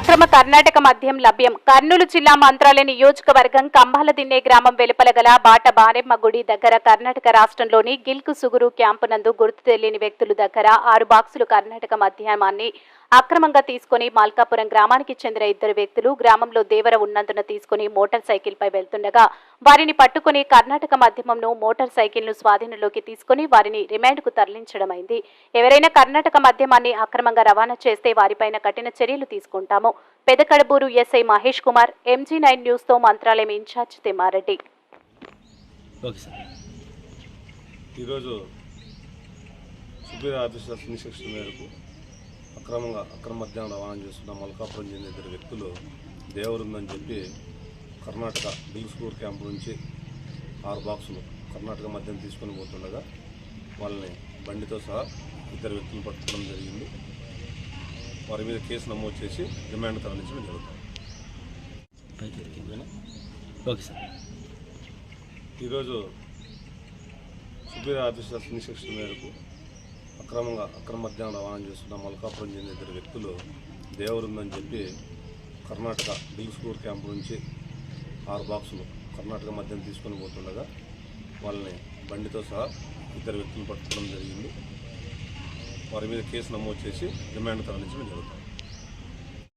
అక్రమ కర్ణాటక మద్యం లభ్యం. కర్నూలు జిల్లా మంత్రాలయ నియోజకవర్గం కంబాల దిన్నే గ్రామం వెలుపల గల బాట బారెమ్మ గుడి దగ్గర కర్ణాటక రాష్ట్రంలోని గిల్కు సుగురు క్యాంపు నందు గుర్తు తెలియని వ్యక్తుల దగ్గర ఆరు బాక్సులు కర్ణాటక మద్యాన్ని అక్రమంగా తీసుకుని మాల్కాపురం గ్రామానికి చెందిన ఇద్దరు వ్యక్తులు గ్రామంలో దేవర ఉన్నందున తీసుకుని మోటార్ సైకిల్ పై వెళ్తుండగా వారిని పట్టుకుని కర్ణాటక మాధ్యమంను మోటార్ సైకిల్ను స్వాధీనంలోకి తీసుకుని వారిని రిమాండ్కు తరలించడమైంది. ఎవరైనా కర్ణాటక మద్యమాన్ని అక్రమంగా రవాణా చేస్తే వారిపైన కఠిన చర్యలు తీసుకుంటాము. Pedakadaburu SI Mahesh Kumar MG nine న్యూస్తో Mantralayam incharge Thimmareddy. Okay sir. ఈరోజు సుపీరియర్ ఆఫీసర్స్ ఇన్స్ట్రక్షన్ మేరకు అక్రమంగా అక్రమ మద్యాన్ని రవాణా చేస్తున్న మల్కాపురం చెందిన ఇద్దరు వ్యక్తులు దేవరుందని చెప్పి కర్ణాటక బిల్స్కూర్ క్యాంపు నుంచి ఆరు బాక్సులు కర్ణాటక మద్యం తీసుకొని పోతుండగా వాళ్ళని బండితో సహా ఇద్దరు వ్యక్తులను పట్టుకోవడం జరిగింది. వారి మీద కేసు నమోదు చేసి రిమాండ్ తరలించడం జరుగుతుంది. Okay sir. ఈరోజు సుపీరియర్ ఆఫీసర్స్ ఇన్స్ట్రక్షన్ మేరకు అక్రమంగా అక్రమ మధ్యాహ్నం రవాణా చేస్తున్న మల్కాపురం చెందిన ఇద్దరు వ్యక్తులు దేవరుందని చెప్పి కర్ణాటక బిల్స్కూర్ క్యాంపు నుంచి ఆరు బాక్సులు కర్ణాటక మద్యం తీసుకొని పోతుండగా వాళ్ళని బండితో సహా ఇద్దరు వ్యక్తులు పట్టుకోవడం జరిగింది. వారి మీద కేసు నమోదు చేసి రిమాండ్ తరలించడం జరుగుతుంది.